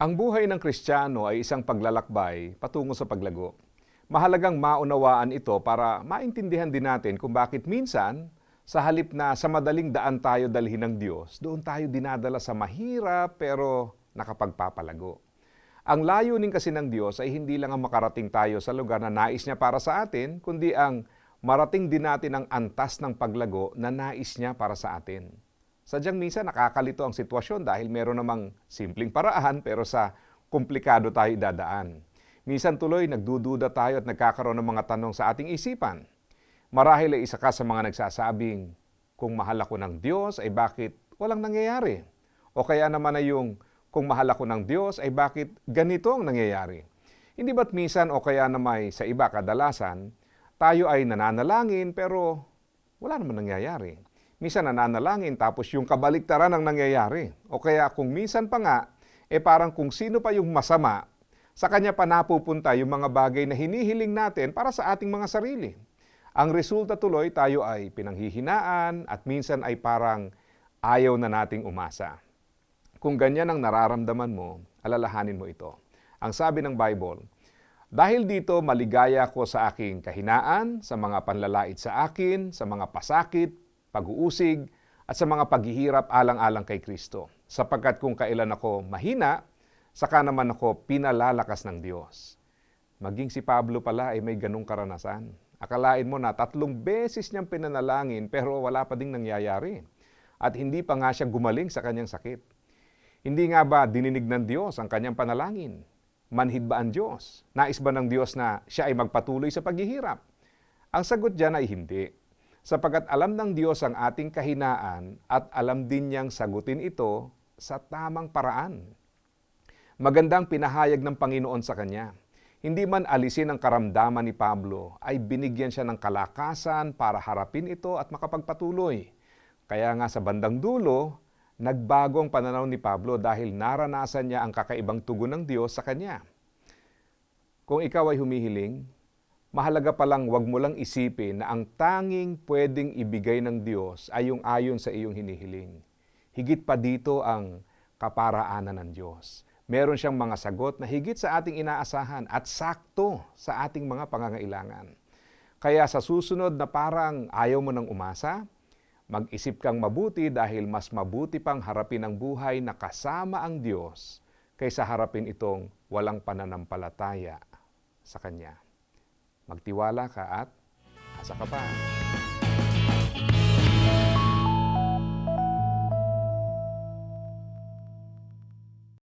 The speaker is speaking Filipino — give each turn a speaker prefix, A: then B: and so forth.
A: Ang buhay ng Kristiyano ay isang paglalakbay patungo sa paglago. Mahalagang maunawaan ito para maintindihan din natin kung bakit minsan, sa halip na sa madaling daan tayo dalhin ng Diyos, doon tayo dinadala sa mahirap pero nakapagpapalago. Ang layunin kasi ng Diyos ay hindi lang ang makarating tayo sa lugar na nais niya para sa atin, kundi ang marating din natin ang antas ng paglago na nais niya para sa atin. Sadyang minsan nakakalito ang sitwasyon dahil meron namang simpleng paraan pero sa komplikado tayo dadaan. Minsan tuloy nagdududa tayo at nagkakaroon ng mga tanong sa ating isipan. Marahil ay isa ka sa mga nagsasabing, kung mahal ako ng Diyos ay bakit walang nangyayari? O kaya naman ay yung, kung mahal ako ng Diyos ay bakit ganito ang nangyayari? Hindi ba't minsan o kaya naman sa iba kadalasan, tayo ay nananalangin pero wala naman nangyayari. Minsan nananalangin tapos yung kabaliktaran ang nangyayari. O kaya kung minsan pa nga, eh parang kung sino pa yung masama, sa kanya pa napupunta yung mga bagay na hinihiling natin para sa ating mga sarili. Ang resulta tuloy tayo ay pinanghihinaan at minsan ay parang ayaw na nating umasa. Kung ganyan ang nararamdaman mo, alalahanin mo ito. Ang sabi ng Bible, dahil dito maligaya ko sa aking kahinaan, sa mga panlalait sa akin, sa mga pasakit, pag-uusig, at sa mga paghihirap alang-alang kay Kristo. Sapagkat kung kailan ako mahina, saka naman ako pinalalakas ng Diyos. Maging si Pablo pala ay may ganong karanasan. Akalain mo na tatlong beses niyang pinanalangin pero wala pa ding nangyayari. At hindi pa nga siya gumaling sa kanyang sakit. Hindi nga ba dininig ng Diyos ang kanyang panalangin? Manhid ba ang Diyos? Nais ba ng Diyos na siya ay magpatuloy sa paghihirap? Ang sagot dyan ay hindi. Sapagat alam ng Diyos ang ating kahinaan at alam din niyang sagutin ito sa tamang paraan. Magandang pinahayag ng Panginoon sa kanya. Hindi man alisin ang karamdaman ni Pablo, ay binigyan siya ng kalakasan para harapin ito at makapagpatuloy. Kaya nga sa bandang dulo, nagbago ang pananaw ni Pablo dahil naranasan niya ang kakaibang tugon ng Diyos sa kanya. Kung ikaw ay humihiling, mahalaga palang wag mo lang isipin na ang tanging pwedeng ibigay ng Diyos ay yung ayon sa iyong hinihiling. Higit pa dito ang kaparaanan ng Diyos meron siyang mga sagot na higit sa ating inaasahan at sakto sa ating mga pangangailangan. Kaya sa susunod na parang ayaw mo nang umasa, mag-isip kang mabuti dahil mas mabuti pang harapin ang buhay na kasama ang Diyos kaysa harapin itong walang pananampalataya sa Kanya. Magtiwala ka at asa ka pa.